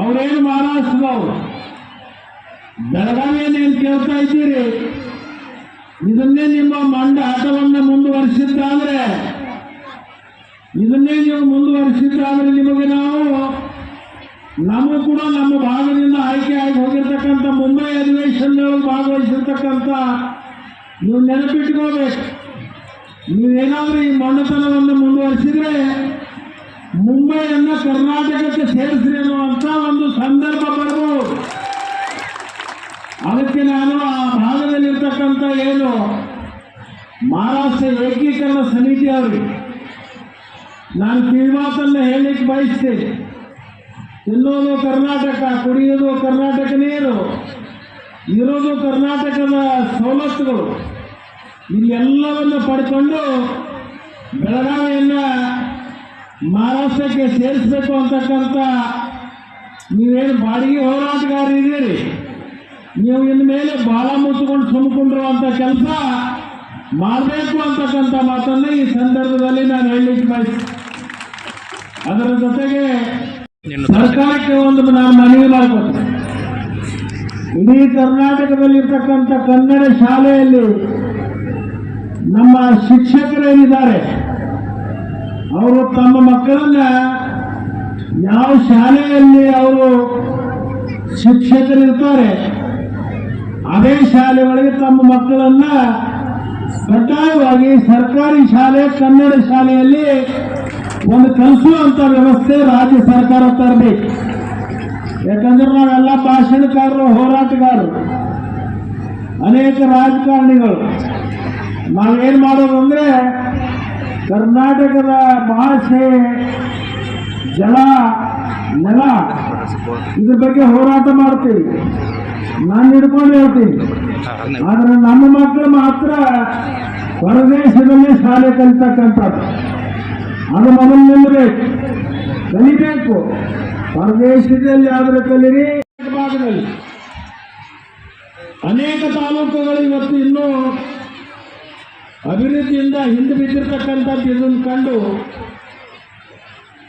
ಅವರೇನು ಮಹಾರಾಷ್ಟ್ರದವರು ಬೆಳಗಾವಿಯಲ್ಲಿ ಏನು ಕೇಳ್ತಾ ಇದ್ದೀರಿ? ಇದನ್ನೇ ನಿಮ್ಮ ಮಂಡ ಆಟವನ್ನ ಮುಂದುವರಿಸಿದ್ದಾದ್ರೆ, ಇದನ್ನೇ ನೀವು ಮುಂದುವರಿಸಿದ್ದಾದ್ರೆ ನಿಮಗೆ ನಾವು, ನಮಗೂ ಕೂಡ ನಮ್ಮ ಭಾಗದಿಂದ ಆಯ್ಕೆ ಆಗಿ ಹೋಗಿರ್ತಕ್ಕಂಥ ಮುಂಬೈ ಅಧಿವೇಶನದೊಳಗೆ ಭಾಗವಹಿಸಿರ್ತಕ್ಕಂಥ ನೀವು ನೆನಪಿಟ್ಕೋಬೇಕು. ನೀವೇನಾದ್ರೂ ಈ ಮಂಡತನವನ್ನು ಮುಂದುವರಿಸಿದ್ರೆ ಮುಂಬೈಯನ್ನ ಕರ್ನಾಟಕಕ್ಕೆ ಸೇರಿಸ್ರಿ ಅನ್ನುವಂತ ಒಂದು ಸಂದರ್ಭ ಬರಬಹುದು ಅದಕ್ಕೆ ನಾನು ಆ ಭಾಗದಲ್ಲಿರ್ತಕ್ಕಂಥ ಏನು ಮಹಾರಾಷ್ಟ್ರ ಏಕೀಕರಣ ಸಮಿತಿ ಅವರಿಗೆ ನಾನು ಕಿವಿಮಾತನ್ನ ಹೇಳಲಿಕ್ಕೆ ಬಯಸ್ತೇನೆ. ತಿನ್ನೋದು ಕರ್ನಾಟಕ, ಕುಡಿಯೋದು ಕರ್ನಾಟಕ ನೀರು ಇರೋದು ಕರ್ನಾಟಕದ ಸವಲತ್ತುಗಳು. ಇಲ್ಲೆಲ್ಲವನ್ನು ಪಡ್ಕೊಂಡು ಬೆಳಗಾವಿಯನ್ನ ಮಹಾರಾಷ್ಟ್ರಕ್ಕೆ ಸೇರಿಸಬೇಕು ಅಂತಕ್ಕಂಥ ನೀವೇನು ಬಾಡಿಗೆ ಹೋರಾಟಗಾರರಿದ್ದೀರಿ ನೀವು ಇನ್ನು ಮೇಲೆ ಬಾಳ ಮುಚ್ಚಿಕೊಂಡು ಸುಮ್ಕೊಂಡಿರುವಂಥ ಕೆಲಸ ಮಾಡಬೇಕು ಅಂತಕ್ಕಂಥ ಮಾತನ್ನು ಈ ಸಂದರ್ಭದಲ್ಲಿ ನಾನು ಹೇಳಲಿಕ್ಕೆ ಬಯಸ್ತೀನಿ. ಅದರ ಜೊತೆಗೆ ಸರ್ಕಾರಕ್ಕೆ ಒಂದು ನಾನು ಮನವಿ ಮಾಡ್ಕೊತೀನಿ. ಇಡೀ ಕರ್ನಾಟಕದಲ್ಲಿರ್ತಕ್ಕಂಥ ಕನ್ನಡ ಶಾಲೆಯಲ್ಲಿ ನಮ್ಮ ಶಿಕ್ಷಕರೇನಿದ್ದಾರೆ ಅವರು ತಮ್ಮ ಮಕ್ಕಳನ್ನ ಯಾವ ಶಾಲೆಯಲ್ಲಿ ಅವರು ಶಿಕ್ಷಕರಿರ್ತಾರೆ, ಅದೇ ಶಾಲೆ ಒಳಗೆ ತಮ್ಮ ಮಕ್ಕಳನ್ನ ಕಡ್ಡಾಯವಾಗಿ ಸರ್ಕಾರಿ ಶಾಲೆ, ಕನ್ನಡ ಶಾಲೆಯಲ್ಲಿ ಒಂದು ಕಲಿಸುವಂತ ವ್ಯವಸ್ಥೆ ರಾಜ್ಯ ಸರ್ಕಾರ ತರಬೇಕು ಯಾಕಂದ್ರೆ ನಾವೆಲ್ಲ ಭಾಷಣಕಾರರು, ಹೋರಾಟಗಾರರು, ಅನೇಕ ರಾಜಕಾರಣಿಗಳು. ನಾವೇನ್ ಮಾಡೋದು ಅಂದ್ರೆ ಕರ್ನಾಟಕದ ಭಾಷೆ ಜಲ, ನೆಲ, ಇದ್ರ ಬಗ್ಗೆ ಹೋರಾಟ ಮಾಡ್ತೀವಿ. ನಾನು ಹಿಡ್ಕೊಂಡು ಹೇಳ್ತೀನಿ. ಆದ್ರೆ ನಮ್ಮ ಮಕ್ಕಳು ಮಾತ್ರ ಹೊರದೇಶದಲ್ಲಿ ಶಾಲೆ ಕಲಿತಕ್ಕಂಥದ್ದು. ಅದು ಮೊದಲು ನಿಲ್ಲಬೇಕು ಕಲಿಬೇಕು. ಹೊರದೇಶದಲ್ಲಿ ಆದ್ರೆ ಕಲೀರಿ, ಭಾಗದಲ್ಲಿ. ಅನೇಕ ತಾಲೂಕುಗಳು ಇವತ್ತು ಇನ್ನೂ ಅಭಿವೃದ್ಧಿಯಿಂದ ಹಿಂದೆ ಬಿದ್ದಿರ್ತಕ್ಕಂಥದ್ದು ಇದನ್ನು ಕಂಡು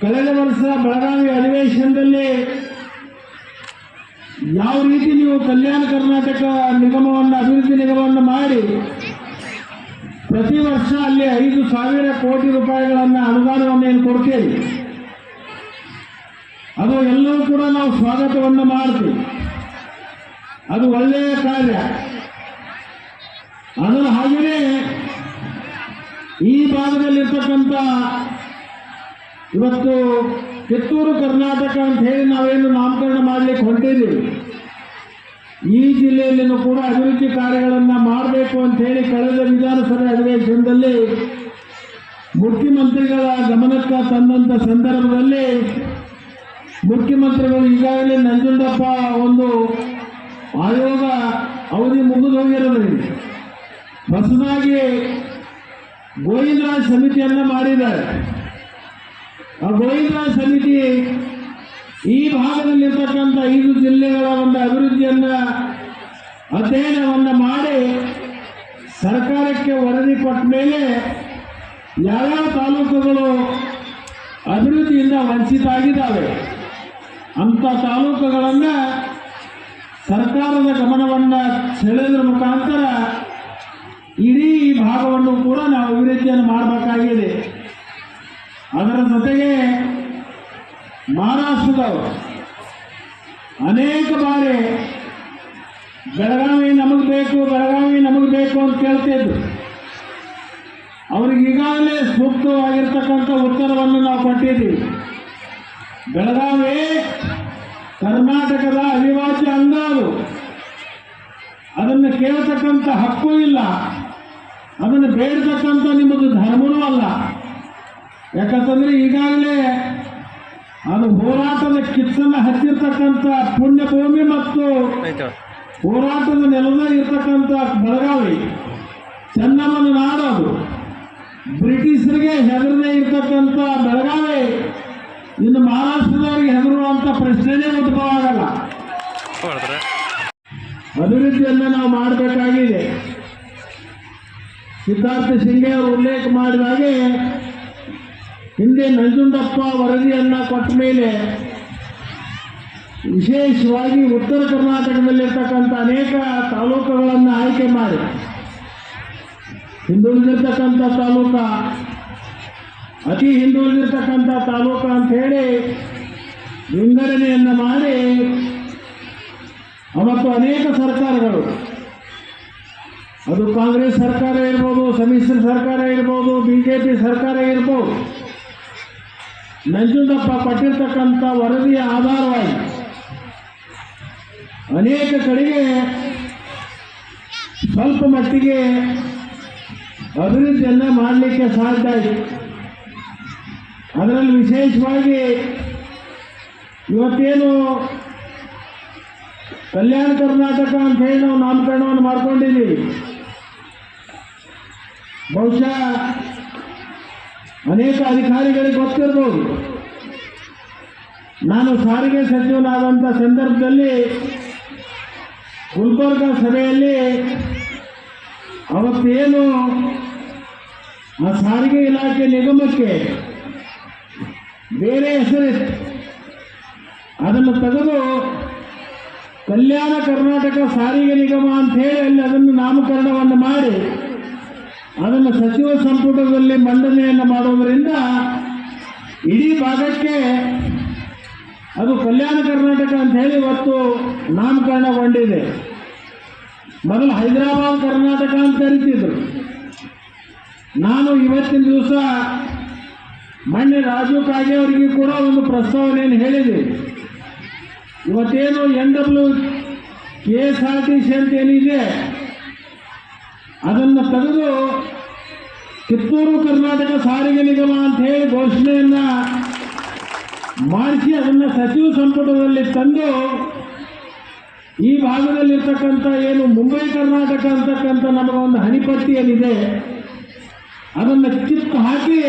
ಕಳೆದ ವರ್ಷ ಬೆಳಗಾವಿ ಅಧಿವೇಶನದಲ್ಲಿ ಯಾವ ರೀತಿ ನೀವು ಕಲ್ಯಾಣ ಕರ್ನಾಟಕ ನಿಗಮವನ್ನು, ಅಭಿವೃದ್ಧಿ ನಿಗಮವನ್ನು ಮಾಡಿ ಪ್ರತಿ ವರ್ಷ ಅಲ್ಲಿ ಐದು ಸಾವಿರ ಕೋಟಿ ರೂಪಾಯಿಗಳನ್ನು ಅನುದಾನವನ್ನು ಏನು ಕೊಡ್ತೇವೆ ಅದು ಎಲ್ಲರೂ ಕೂಡ ನಾವು ಸ್ವಾಗತವನ್ನು ಮಾಡ್ತೀವಿ. ಅದು ಒಳ್ಳೆಯ ಕಾರ್ಯ. ಅದರ ಹಾಗೆಯೇ ಈ ಭಾಗದಲ್ಲಿರ್ತಕ್ಕಂಥ ಇವತ್ತು ಕಿತ್ತೂರು ಕರ್ನಾಟಕ ಅಂತ ಹೇಳಿ ನಾವೇನು ನಾಮಕರಣ ಮಾಡಲಿಕ್ಕೆ ಹೊಂಟಿದ್ದೀವಿ ಈ ಜಿಲ್ಲೆಯಲ್ಲಿನೂ ಕೂಡ ಅಭಿವೃದ್ಧಿ ಕಾರ್ಯಗಳನ್ನು ಮಾಡಬೇಕು ಅಂತ ಹೇಳಿ ಕಳೆದ ವಿಧಾನಸಭೆ ಅಧಿವೇಶನದಲ್ಲಿ ಮುಖ್ಯಮಂತ್ರಿಗಳ ಗಮನಕ್ಕೆ ತಂದಂಥ ಸಂದರ್ಭದಲ್ಲಿ ಮುಖ್ಯಮಂತ್ರಿಗಳು ಈಗಾಗಲೇ ನಂಜುಂಡಪ್ಪ ಒಂದು ಆಯೋಗ ಅವಧಿ ಮುಗಿದು ಹೋಗಿರೋದ್ರಿಂದ ಹೊಸದಾಗಿ ಗೋವಿಂದರಾಜ್ ಸಮಿತಿಯನ್ನ ಮಾಡಿದ್ದಾರೆ. ಆ ಗೋವಿಂದರಾಜ್ ಸಮಿತಿ ಈ ಭಾಗದಲ್ಲಿರ್ತಕ್ಕಂಥ ಐದು ಜಿಲ್ಲೆಗಳ ಒಂದು ಅಭಿವೃದ್ಧಿಯನ್ನ ಅಧ್ಯಯನವನ್ನ ಮಾಡಿ ಸರ್ಕಾರಕ್ಕೆ ವರದಿ ಕೊಟ್ಟ ಮೇಲೆ ಯಾವ್ಯಾವ ತಾಲೂಕುಗಳು ಅಭಿವೃದ್ಧಿಯಿಂದ ವಂಚಿತ ಆಗಿದ್ದಾವೆ ಅಂಥ ತಾಲೂಕುಗಳನ್ನು ಸರ್ಕಾರದ ಗಮನವನ್ನು ಸೆಳೆದ ಮುಖಾಂತರ ಇಡೀ ಈ ಭಾಗವನ್ನು ಕೂಡ ನಾವು ಅಭಿವೃದ್ಧಿಯನ್ನು ಮಾಡಬೇಕಾಗಿದೆ. ಅದರ ಜೊತೆಗೆ ಮಹಾರಾಷ್ಟ್ರದವರು ಅನೇಕ ಬಾರಿ ಬೆಳಗಾವಿ ನಮಗೆ ಬೇಕು, ಬೆಳಗಾವಿ ನಮಗೆ ಬೇಕು ಅಂತ ಕೇಳ್ತಿದ್ರು. ಈಗಾಗಲೇ ಸೂಕ್ತವಾಗಿರ್ತಕ್ಕಂಥ ಉತ್ತರವನ್ನು ನಾವು ಕೊಟ್ಟಿದ್ದೀವಿ. ಬೆಳಗಾವಿ, ಕರ್ನಾಟಕದ ಅವಿಭಾಜ್ಯ ಅಂಗ ಅದನ್ನು ಕೇಳ್ತಕ್ಕಂಥ ಹಕ್ಕು ಇಲ್ಲ. ಅದನ್ನು ಬೇಡತಕ್ಕಂಥ ನಿಮ್ಮದು ಧರ್ಮವೂ ಅಲ್ಲ. ಯಾಕಂತಂದರೆ ಈಗಾಗಲೇ ಅದು ಹೋರಾಟದ ಕಿಚ್ಚನ್ನು ಹತ್ತಿರ್ತಕ್ಕಂಥ ಪುಣ್ಯಭೂಮಿ ಮತ್ತು ಹೋರಾಟದ ನೆಲದ ಇರ್ತಕ್ಕಂಥ ಬೆಳಗಾವಿ ಚೆನ್ನಮ್ಮನ ನಾಡು ಅದು. ಬ್ರಿಟಿಷರಿಗೆ ಹೆದರದೇ ಇರ್ತಕ್ಕಂಥ ಬೆಳಗಾವಿ ಇನ್ನು ಮಹಾರಾಷ್ಟ್ರದವರಿಗೆ ಹೆದರುವಂಥ ಪ್ರಶ್ನೆನೇ ಉದ್ಭವ ಆಗಲ್ಲ. ಅಭಿವೃದ್ಧಿಯನ್ನು ನಾವು ಮಾಡಬೇಕಾಗಿದೆ. ಸಿದ್ಧಾರ್ಥ ಸಿಂಗೆ ಅವರು ಉಲ್ಲೇಖ ಮಾಡಿದ ಹಾಗೆ ಹಿಂದೆ ನಂಜುಂಡಪ್ಪ ವರದಿಯನ್ನು ಕೊಟ್ಟ ಮೇಲೆ ವಿಶೇಷವಾಗಿ ಉತ್ತರ ಕರ್ನಾಟಕದಲ್ಲಿರ್ತಕ್ಕಂಥ ಅನೇಕ ತಾಲೂಕುಗಳನ್ನು ಆಯ್ಕೆ ಮಾಡಿ. ಹಿಂದುಳಿದಿರ್ತಕ್ಕಂಥ ತಾಲೂಕ, ಅತಿ ಹಿಂದುಳಿದಿರ್ತಕ್ಕಂಥ ತಾಲೂಕ ಅಂತ ಹೇಳಿ ವಿಂಗಡಣೆಯನ್ನು ಮಾಡಿ ಮತ್ತು ಅನೇಕ ಸರ್ಕಾರಗಳು ಅದು ಕಾಂಗ್ರೆಸ್ ಸರ್ಕಾರ ಇರ್ಬೋದು, ಸಮ್ಮಿಶ್ರ ಸರ್ಕಾರ ಇರ್ಬೋದು, ಬಿಜೆಪಿ ಸರ್ಕಾರ ಇರ್ಬೋದು. ನಂಜುಂಡಪ್ಪ ಕೊಟ್ಟಿರ್ತಕ್ಕಂಥ ವರದಿಯ ಆಧಾರವಾಗಿ ಅನೇಕ ಕಡೆಗೆ ಸ್ವಲ್ಪ ಮಟ್ಟಿಗೆ ಅಭಿವೃದ್ಧಿಯನ್ನು ಮಾಡಲಿಕ್ಕೆ ಸಾಧ್ಯ ಆಯಿತು ಅದರಲ್ಲಿ ವಿಶೇಷವಾಗಿ ಇವತ್ತೇನು ಕಲ್ಯಾಣ ಕರ್ನಾಟಕ ಅಂತ ಹೇಳಿ ನಾವು ನಾಮಕರಣವನ್ನು ಮಾಡ್ಕೊಂಡಿದ್ದೀವಿ. ಬಹುಶಃ ಅನೇಕ ಅಧಿಕಾರಿಗಳಿಗೆ ಗೊತ್ತಿರ್ಬೋದು ನಾನು ಸಾರಿಗೆ ಸಚಿವನಾದಂಥ ಸಂದರ್ಭದಲ್ಲಿ ಗುಲ್ಬರ್ಗ ಸಭೆಯಲ್ಲಿ ಅವತ್ತೇನು ಆ ಸಾರಿಗೆ ಇಲಾಖೆ ನಿಗಮಕ್ಕೆ ಬೇರೆ ಹೆಸರಿತ್ತು. ಅದನ್ನು ತೆಗೆದು ಕಲ್ಯಾಣ ಕರ್ನಾಟಕ ಸಾರಿಗೆ ನಿಗಮ ಅಂತ ಹೇಳಿ ಅಲ್ಲಿ ಅದನ್ನು ನಾಮಕರಣವನ್ನು ಮಾಡಿ ಅದನ್ನು ಸಚಿವ ಸಂಪುಟದಲ್ಲಿ ಮಂಡನೆಯನ್ನು ಮಾಡೋದರಿಂದ ಇಡೀ ಭಾಗಕ್ಕೆ ಅದು ಕಲ್ಯಾಣ ಕರ್ನಾಟಕ ಅಂತ ಹೇಳಿ ಇವತ್ತು ನಾಮಕರಣಗೊಂಡಿದೆ. ಮೊದಲು ಹೈದರಾಬಾದ್ ಕರ್ನಾಟಕ ಅಂತ ಕರಿತಿದ್ರು. ನಾನು ಇವತ್ತಿನ ದಿವಸ ಮೊನ್ನೆ ರಾಜು ಕಾಗೆ ಅವರಿಗೆ ಕೂಡ ಒಂದು ಪ್ರಸ್ತಾವನೆಯನ್ನು ಹೇಳಿದೆ. ಇವತ್ತೇನು N W K S R T C ಅಂತ ಏನಿದೆ ಅದನ್ನು ತೆಗೆದು ಕಿತ್ತೂರು ಕರ್ನಾಟಕ ಸಾರಿಗೆ ನಿಗಮ ಅಂತ ಹೇಳಿ ಘೋಷಣೆಯನ್ನ ಮಾಡಿಸಿ ಅದನ್ನು ಸಚಿವ ಸಂಪುಟದಲ್ಲಿ ತಂದು ಈ ಭಾಗದಲ್ಲಿರ್ತಕ್ಕಂಥ ಏನು ಮುಂಬೈ ಕರ್ನಾಟಕ ಅಂತಕ್ಕಂಥ ನಮಗೊಂದು ಹನಿಪಟ್ಟಿ ಏನಿದೆ ಅದನ್ನು ಕಿತ್ತು ಹಾಕಿ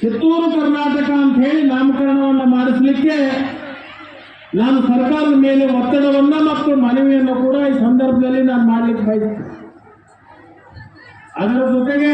ಕಿತ್ತೂರು ಕರ್ನಾಟಕ ಅಂತ ಹೇಳಿ ನಾಮಕರಣವನ್ನು ಮಾಡಿಸಲಿಕ್ಕೆ ನಾನು ಸರ್ಕಾರದ ಮೇಲೆ ಒತ್ತಡವನ್ನು ಮತ್ತು ಮನವಿಯನ್ನು ಕೂಡ ಈ ಸಂದರ್ಭದಲ್ಲಿ ನಾನು ಮಾಡಲಿಕ್ಕೆ ಬಯಸ್ತೇನೆ. ಅದರ ಜೊತೆಗೆ